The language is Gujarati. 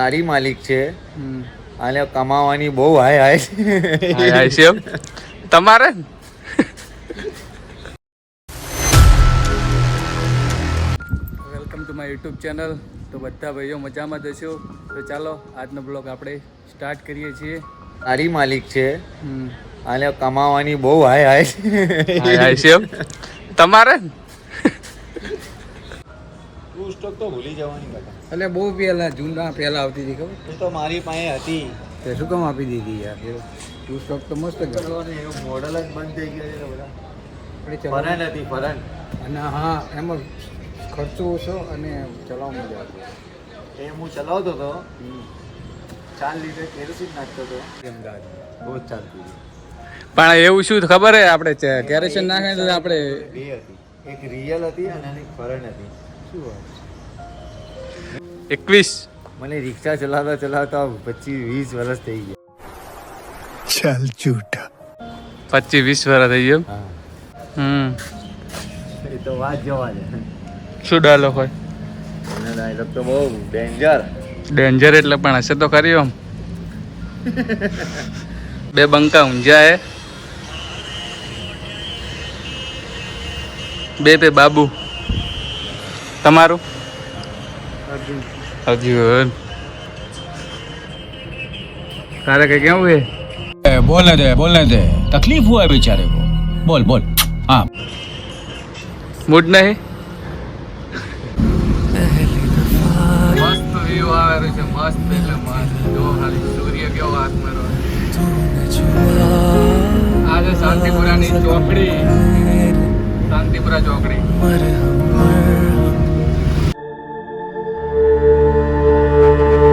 સારી માલિક છે. અને કમાવાની બહુ હાય હાય હાય હાય છે એમ? તમારે? Welcome to my YouTube channel તો બધા ભાઈઓ મજામાં જશો તો ચાલો આજનો બ્લોગ આપણે સ્ટાર્ટ કરીએ છીએ. સારી માલિક છે. હમ. અને કમાવાની બહુ હાય હાય હાય હાય છે એમ? તમારે? તું સ્ટોક તો ભૂલી જવાની બેટા એટલે બહુ પહેલા જૂના પહેલા આવતી હતી ખબર? એ તો મારી પાસે હતી. તે શું કામ આપી દીધી યાર? ટુ સ્ટોક તો મસ્ત ગયો. એવું એનું મોડલ જ બંધ થઈ ગયું છે બધા. ફરન હતી ફરન અને હા એમાં ખર્ચો ઓછો અને ચલાવ મજા આવતો એ હું ચલાવતો હતો. ચાર લીટર કેરોસીન નાખતો હતો. અમદાવાદ. બહુ જ ચાલતી પણ એવું શું ખબર હે આપણે કેરેશન નાખે એટલે આપણે બે હતી. એક રિયલ હતી અને એક ફરન હતી શું વાત? એકવીસ. મને રિક્ષા ચલાવતા ચલાવતા પચીસ વીસ વર્ષ થઈ ગયા. પચીસ વીસ વર્ષ થઈ ગયો હમ. એ તો વાત જવા દે. શું ડાલો હોય? તો બહુ ડેન્જર ડેન્જર એટલે પણ હશે તો ખરી આમ બે બંકા ઊંઝા હે. બે બે બાબુ. તમારું અર્જુન તારે કઈ કેવું હે बोलने दे बोलने दे तकलीफ हुआ है बेचारे को बोल बोल हाँ મૂડ નહીં મસ્ત વ્યૂ આવે છે મસ્ત એટલે મસ્ત જો ખાલી સૂર્ય કેવો હાથમાં આ છે શાંતિપુરાની ચોકડી શાંતિપુરા ચોકડી